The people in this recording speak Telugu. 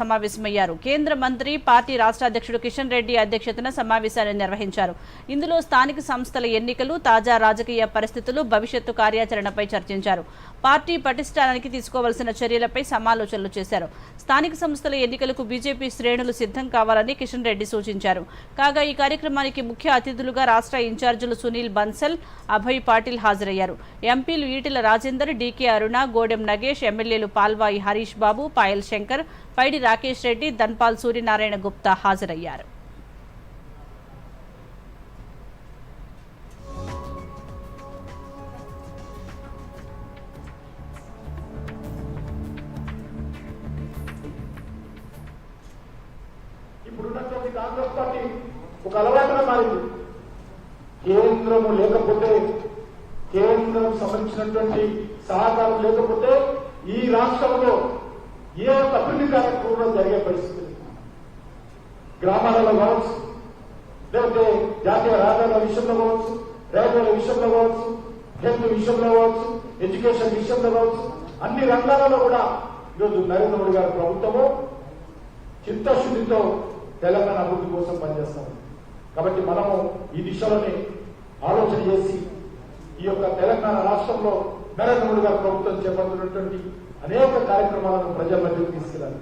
సమావేశమయ్యారు. కేంద్ర మంత్రి పార్టీ రాష్ట్ర అధ్యక్షుడు కిషన్ రెడ్డి అధ్యక్షతన సమావేశాన్ని నిర్వహించారు. ఇందులో స్థానిక సంస్థల ఎన్నికలు తాజా రాజకీయ పరిస్థితులు భవిష్యత్తు కార్యాచరణపై చర్చించారు. పార్టీ పటిష్టానికి తీసుకోవాల్సిన చర్యలపై సమాలోచనలు చేశారు. స్థానిక సంస్థల ఎన్నికలకు బీజేపీ శ్రేణులు సిద్ధం కావాలని కిషన్ రెడ్డి సూచించారు. కాగా ఈ కార్యక్రమానికి ముఖ్య అతిథులుగా రాష్ట్ర ఇన్ఛార్జీలు సునీల్ బన్సల్ అభయ్ పాటిల్ హాజరయ్యారు. ఎంపీలు ఈటెల రాజేందర్ డీకే అరుణ గోడెం నగేష్ ఎమ్మెల్యేలు పాల్వాయి హరీష్ బాబు పాయల్ శంకర్ పైడి రాకేష్ రెడ్డి ధన్పాల్ సూర్యనారాయణ గుప్తా హాజరయ్యారు. ఇప్పుడున్నటువంటి కాంగ్రెస్ పార్టీ ఒక అలవాటుగా మారింది. కేంద్రము లేకపోతే కేంద్రం సంబంధించినటువంటి సహకారం లేకపోతే ఈ రాష్ట్రంలో ఏ ఒక్క అభివృద్ధి కార్యక్రమంలో జరిగే పరిస్థితి. గ్రామాలలో కావచ్చు లేకపోతే జాతీయ రహదారుల విషయంలో కావచ్చు రైతుల విషయంలో కావచ్చు హెల్త్ విషయంలో కావచ్చు ఎడ్యుకేషన్ విషయంలో కావచ్చు అన్ని రంగాలలో కూడా ఈరోజు నరేంద్ర మోడీ గారి ప్రభుత్వము చిత్తశుద్ధితో తెలంగాణ అభివృద్ధి కోసం పనిచేస్తాం కాబట్టి మనము ఈ దిశలోనే ఆలోచన చేసి ఈ యొక్క తెలంగాణ రాష్ట్రంలో నరేంద్ర మోడీ గారు ప్రభుత్వం చేపడుతున్నటువంటి అనేక కార్యక్రమాలను ప్రజల మధ్యకు తీసుకెళ్ళాలి